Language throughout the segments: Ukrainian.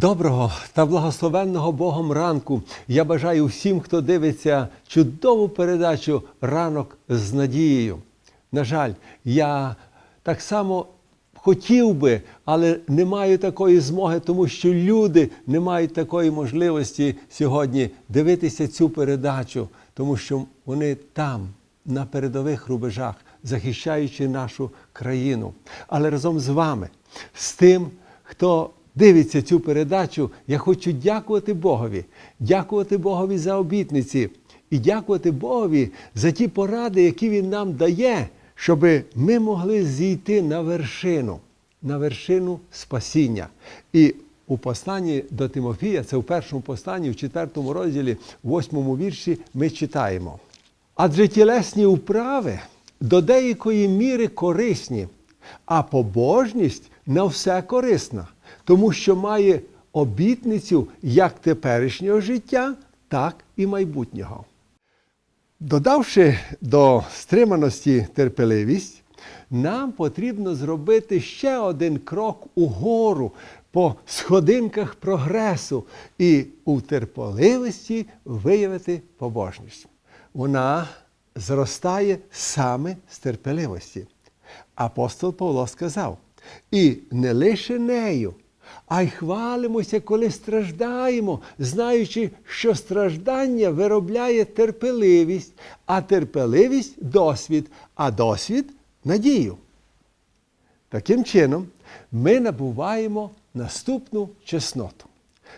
Доброго та благословенного Богом ранку. Я бажаю всім, хто дивиться чудову передачу Ранок з надією. На жаль, я так само хотів би, але не маю такої змоги, тому що люди не мають такої можливості сьогодні дивитися цю передачу, тому що вони там, на передових рубежах, захищаючи нашу країну. Але разом з вами, з тим, хто дивиться цю передачу, я хочу дякувати Богові, дякувати Богові за обітниці і дякувати Богові за ті поради, які Він нам дає, щоб ми могли зійти на вершину, на вершину спасіння. І у посланні до Тимофія, це в першому посланні, в четвертому розділі, в восьмому вірші, ми читаємо. Адже тілесні управи до деякої міри корисні, а побожність на все корисна, тому що має обітницю як теперішнього життя, так і майбутнього. Додавши до стриманості терпеливість, нам потрібно зробити ще один крок угору по сходинках прогресу і у терпеливості виявити побожність. Вона зростає саме з терпеливості. Апостол Павло сказав: і не лише нею, а й хвалимося, коли страждаємо, знаючи, що страждання виробляє терпеливість, а терпеливість досвід, а досвід надію. Таким чином, ми набуваємо наступну чесноту.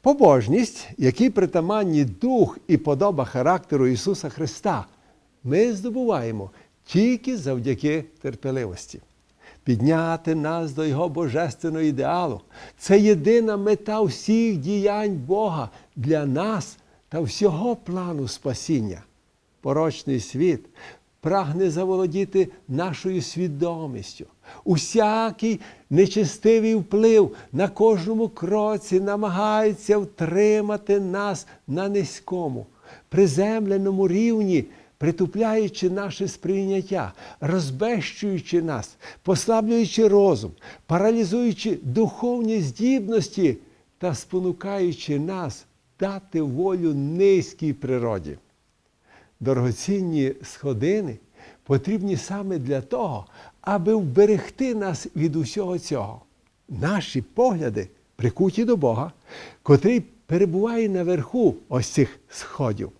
Побожність, якій притаманні дух і подоба характеру Ісуса Христа, ми здобуваємо тільки завдяки терпеливості. Підняти нас до Його божественного ідеалу це єдина мета всіх діянь Бога для нас та всього плану спасіння. Порочний світ прагне заволодіти нашою свідомістю. Усякий нечестивий вплив на кожному кроці намагається втримати нас на низькому, приземленому рівні, притупляючи наше сприйняття, розбещуючи нас, послаблюючи розум, паралізуючи духовні здібності та спонукаючи нас дати волю низькій природі дорогоцінні сходини потрібні саме для того, аби вберегти нас від усього цього. Наші погляди прикуті до Бога, котрий перебуває наверху ось цих сходів.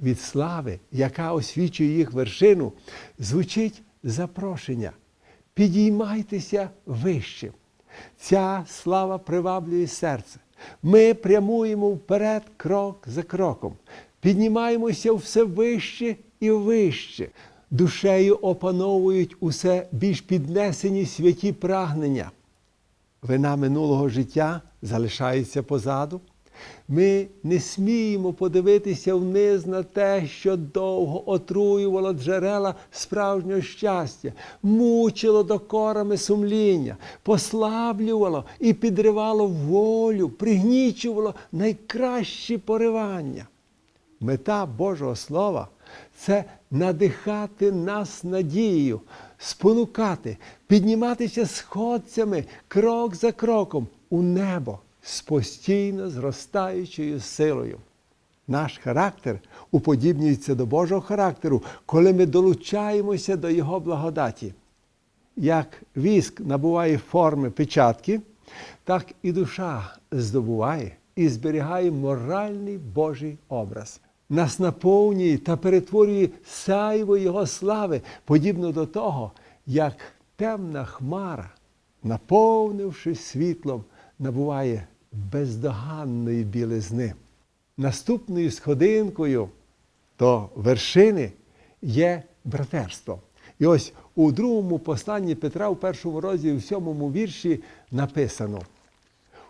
Від слави, яка освічує їх вершину, звучить запрошення. Підіймайтеся вище. Ця слава приваблює серце. Ми прямуємо вперед крок за кроком, піднімаємося все вище і вище. Душею опановують усе більш піднесені святі прагнення. Вина минулого життя залишається позаду. Ми не сміємо подивитися вниз на те, що довго отруювало джерела справжнього щастя, мучило докорами сумління, послаблювало і підривало волю, пригнічувало найкращі поривання. Мета Божого Слова це надихати нас надією, спонукати, підніматися сходцями крок за кроком у небо з постійно зростаючою силою. Наш характер уподібнюється до Божого характеру, коли ми долучаємося до Його благодаті. Як віск набуває форми печатки, так і душа здобуває і зберігає моральний Божий образ. Нас наповнює та перетворює сайво Його слави, подібно до того, як темна хмара, наповнивши світлом, набуває бездоганної білизни. Наступною сходинкою до вершини є братерство. І ось у другому посланні Петра, у першому розділі, в сьомому вірші написано: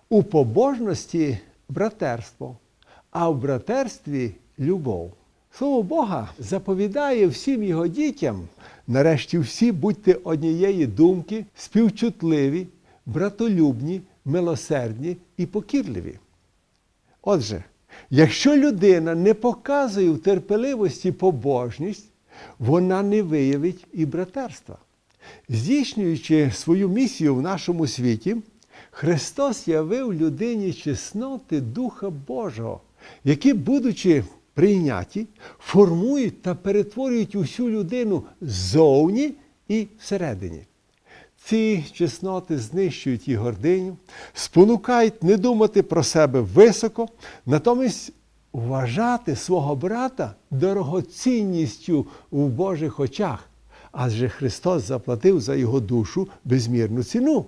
у побожності братерство, а в братерстві любов. Слово Бога заповідає всім його дітям, нарешті всі будьте однієї думки, співчутливі, братолюбні, милосердні і покірливі. Отже, якщо людина не показує в терпеливості побожність, вона не виявить і братерства. Здійснюючи свою місію в нашому світі, Христос явив людині чесноти Духа Божого, які, будучи прийняті, формують та перетворюють усю людину ззовні і всередині. Ці чесноти знищують і гординю, спонукають не думати про себе високо, натомість вважати свого брата дорогоцінністю в Божих очах, адже Христос заплатив за його душу безмірну ціну.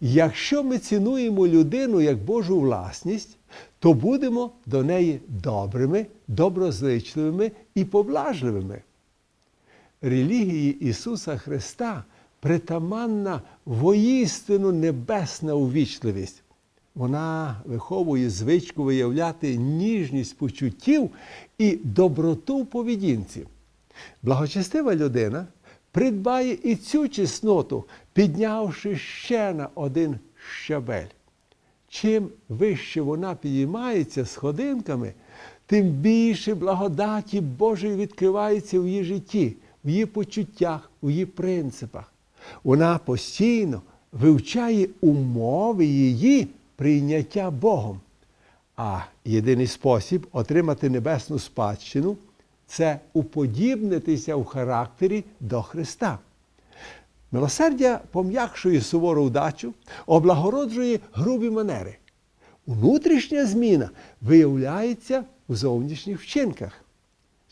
Якщо ми цінуємо людину як Божу власність, то будемо до неї добрими, доброзичливими і поблажливими. Релігії Ісуса Христа притаманна воістину небесна увічливість. Вона виховує звичку виявляти ніжність почуттів і доброту в поведінці. Благочестива людина придбає і цю чесноту, піднявши ще на один щабель. Чим вище вона підіймається сходинками, тим більше благодаті Божої відкривається в її житті, в її почуттях, в її принципах. Вона постійно вивчає умови її прийняття Богом. А єдиний спосіб отримати небесну спадщину це уподібнитися в характері до Христа. Милосердя пом'якшує сувору вдачу, облагороджує грубі манери. Внутрішня зміна виявляється у зовнішніх вчинках.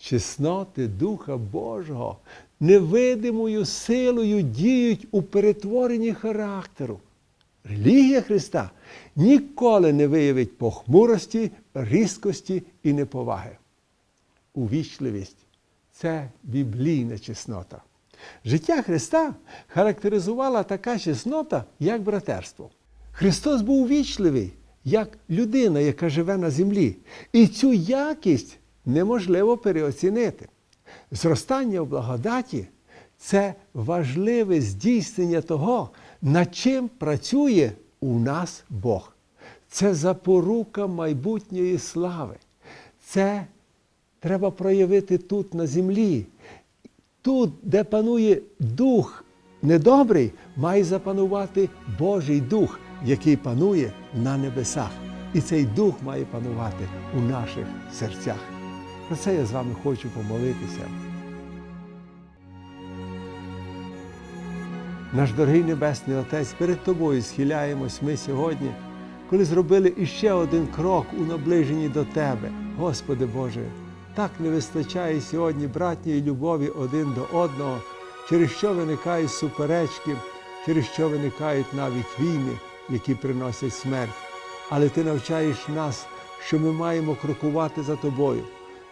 Чесноти Духа Божого невидимою силою діють у перетворенні характеру. Релігія Христа ніколи не виявить похмурості, різкості і неповаги. Увічливість це біблійна чеснота. Життя Христа характеризувала така чеснота, як братерство. Христос був вічливий, як людина, яка живе на землі. І цю якість неможливо переоцінити. Зростання в благодаті це важливе здійснення того, над чим працює у нас Бог. Це запорука майбутньої слави. Це треба проявити тут на землі. Тут, де панує дух недобрий, має запанувати Божий дух, який панує на небесах. І цей дух має панувати у наших серцях. Про це я з вами хочу помолитися. Наш дорогий Небесний Отець, перед Тобою схиляємось ми сьогодні, коли зробили іще один крок у наближенні до Тебе, Господи Боже. Так не вистачає сьогодні братньої любові один до одного, через що виникають суперечки, через що виникають навіть війни, які приносять смерть. Але Ти навчаєш нас, що ми маємо крокувати за Тобою.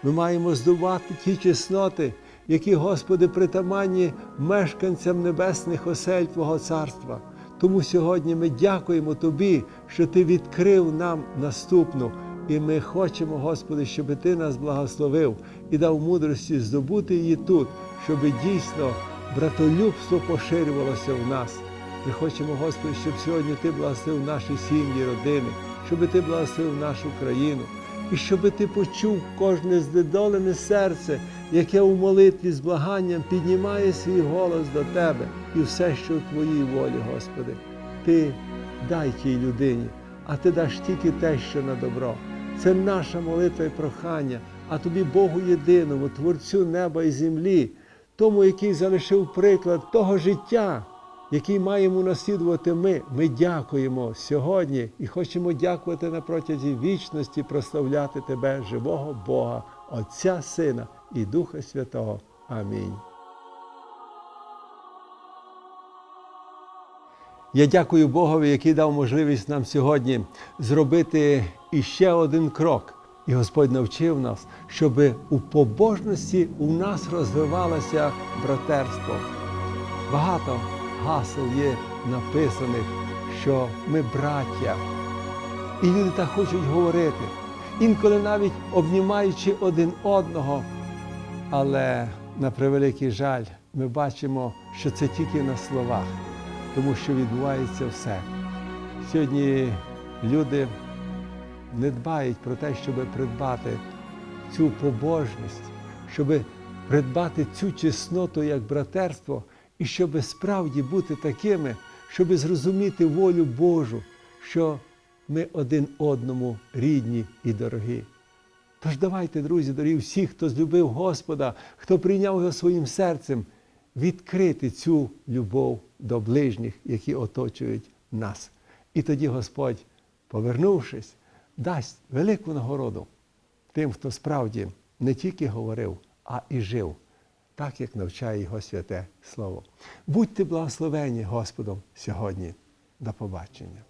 Ми маємо здобувати ті чесноти, які, Господи, притаманні мешканцям небесних осель Твого царства. Тому сьогодні ми дякуємо Тобі, що Ти відкрив нам наступну. І ми хочемо, Господи, щоб Ти нас благословив і дав мудрості здобути її тут, щоб дійсно братолюбство поширювалося в нас. Ми хочемо, Господи, щоб сьогодні Ти благословив наші сім'ї, родини, щоб Ти благословив нашу країну, і щоб Ти почув кожне знедолене серце, яке у молитві з благанням піднімає свій голос до Тебе і все, що в Твоїй волі, Господи. Ти дай тій людині, а Ти даш тільки те, що на добро. Це наша молитва і прохання, а тобі Богу єдиному, Творцю неба і землі, тому, який залишив приклад того життя, який маємо наслідувати ми. Ми дякуємо сьогодні і хочемо дякувати на протязі вічності, прославляти Тебе, живого Бога, Отця, Сина і Духа Святого. Амінь. Я дякую Богові, який дав можливість нам сьогодні зробити іще один крок. І Господь навчив нас, щоб у побожності у нас розвивалося братерство. Багато гасел є написаних, що ми браття. І люди так хочуть говорити, інколи навіть обнімаючи один одного. Але на превеликий жаль, ми бачимо, що це тільки на словах тому що відбувається все. Сьогодні люди не дбають про те, щоб придбати цю побожність, щоб придбати цю чесноту як братерство, і щоб справді бути такими, щоб зрозуміти волю Божу, що ми один одному рідні і дорогі. Тож давайте, друзі, дорогі, всі, хто злюбив Господа, хто прийняв його своїм серцем, відкрити цю любов до ближніх, які оточують нас. І тоді Господь, повернувшись, дасть велику нагороду тим, хто справді не тільки говорив, а і жив, так як навчає його святе Слово. Будьте благословені Господом сьогодні. До побачення.